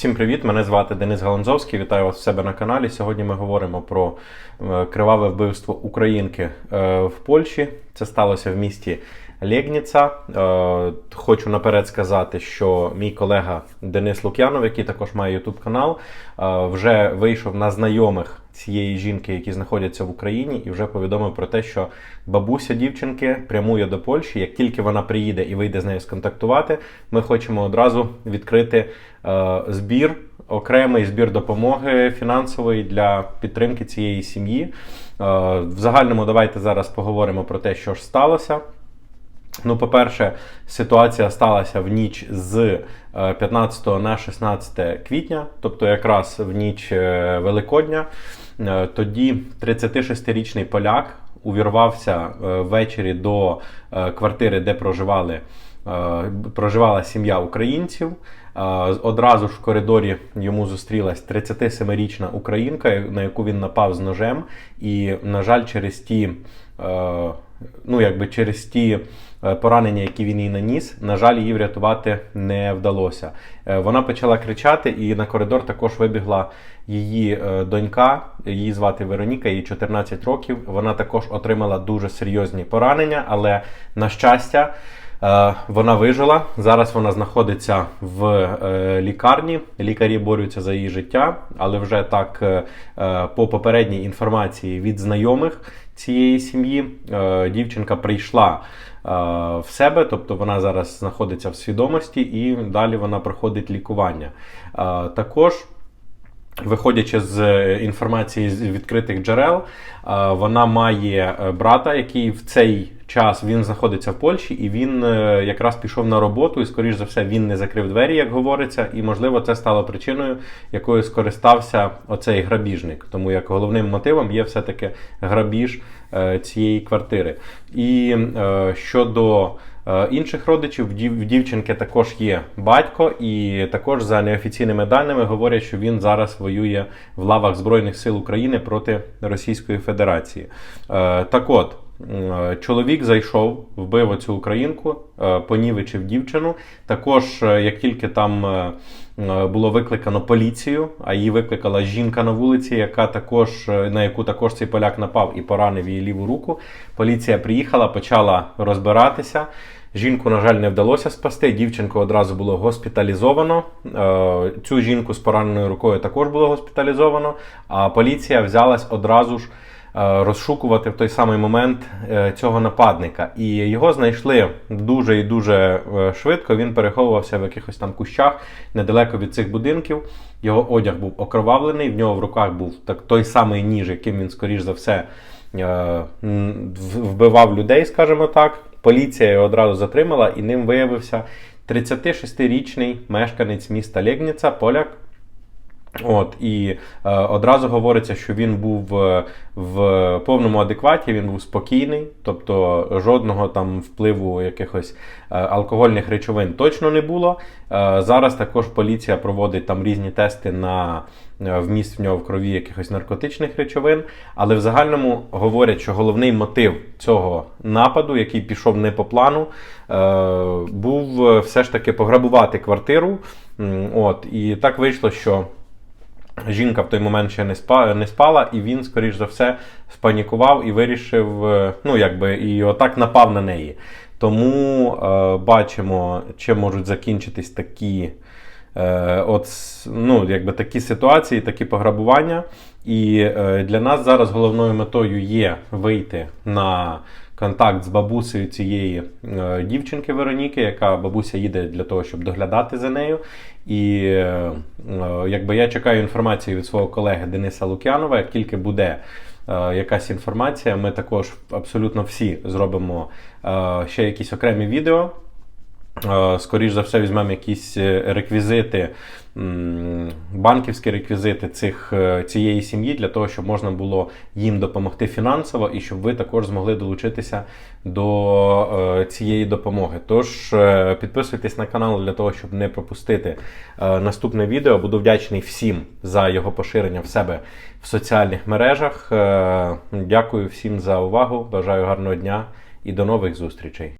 Всім привіт! Мене звати Денис Галанзовський. Вітаю вас в себе на каналі. Сьогодні ми говоримо про е, криваве вбивство українки е, в Польщі. Це сталося в місті Лєгніца. Е, Хочу наперед сказати, що мій колега Денис Лук'янов, який також має YouTube канал, вже вийшов на знайомих цієї жінки, які знаходяться в Україні, і вже повідомив про те, що бабуся дівчинки прямує до Польщі. Як тільки вона приїде і вийде з нею сконтактувати, ми хочемо одразу відкрити е, збір, окремий збір допомоги фінансової для підтримки цієї сім'ї. Е, в загальному давайте зараз поговоримо про те, що ж сталося. Ну, по-перше, ситуація сталася в ніч з е, 15 на 16 квітня, тобто якраз в ніч е, Великодня. Е, Тоді 36-річний поляк увірвався е, ввечері до е, квартири, де проживали, е, проживала сім'я українців. Е, Одразу ж в коридорі йому зустрілась 37-річна українка, на яку він напав з ножем. І, на жаль, через ті, е, ну, якби через ті е, поранення, які він їй наніс, на жаль, її врятувати не вдалося. Е, Вона почала кричати, і на коридор також вибігла її е, донька. Її звати Вероніка, їй 14 років. Вона також отримала дуже серйозні поранення, але на щастя. Вона вижила. Зараз вона знаходиться в лікарні. Лікарі борються за її життя, але вже так по попередній інформації від знайомих цієї сім'ї е, дівчинка прийшла е, в себе, тобто вона зараз знаходиться в свідомості і далі вона проходить лікування. Е, Також Виходячи з інформації з відкритих джерел, вона має брата, який в цей час він знаходиться в Польщі, і він е, якраз пішов на роботу, і, скоріш за все, він не закрив двері, як говориться, і, можливо, це стало причиною, якою скористався оцей грабіжник. Тому як головним мотивом є все-таки грабіж е, цієї квартири. І е, щодо Інших родичів в дівчинки також є батько, і також за неофіційними даними говорять, що він зараз воює в лавах Збройних сил України проти Російської Федерації. Так от. М, Чоловік зайшов, вбив оцю українку, е, понівечив дівчину. Також, е, як тільки там е, е, було викликано поліцію, а її викликала жінка на вулиці, яка також е, на яку також цей поляк напав і поранив її ліву руку. Поліція приїхала, почала розбиратися. Жінку, на жаль, не вдалося спасти. Дівчинку одразу було госпіталізовано. Е, Цю жінку з пораненою рукою також було госпіталізовано. А поліція взялась одразу ж е, розшукувати в той самий момент е, цього нападника. І його знайшли дуже і дуже е, швидко. Він переховувався в якихось там кущах недалеко від цих будинків. Його одяг був окровавлений, в нього в руках був так, той самий ніж, яким він, скоріш за все, е, вбивав людей, скажімо так. Поліція його одразу затримала, і ним виявився 36-річний мешканець міста Лєгніца, поляк. От і е, одразу говориться, що він був е, в повному адекваті, він був спокійний, тобто жодного там впливу якихось е, алкогольних речовин точно не було. Е, зараз також поліція проводить там різні тести на е, вміст в нього в крові якихось наркотичних речовин. Але в загальному говорять, що головний мотив цього нападу, який пішов не по плану, е, був е, все ж таки пограбувати квартиру. От і так вийшло, що. Жінка в той момент ще не спала, не спала, і він, скоріш за все, спанікував і вирішив, е, ну якби і отак напав на неї. Тому е, бачимо, чим можуть закінчитись такі, е, от, ну, якби такі ситуації, такі пограбування. І е, для нас зараз головною метою є вийти на контакт з бабусею цієї е, дівчинки Вероніки, яка бабуся їде для того, щоб доглядати за нею. І е, якби я чекаю інформацію від свого колеги Дениса Лук'янова. Як тільки буде е, якась інформація, ми також абсолютно всі зробимо ще якісь окремі відео. Е, Скоріш за все, візьмемо якісь е, реквізити, банківські реквізити цих, е, цієї сім'ї для того, щоб можна було їм допомогти фінансово і щоб ви також змогли долучитися до цієї допомоги. Тож підписуйтесь на канал для того, щоб не пропустити наступне відео. Буду вдячний всім за його поширення в себе в соціальних мережах. Дякую всім за увагу. Бажаю гарного дня і до нових зустрічей.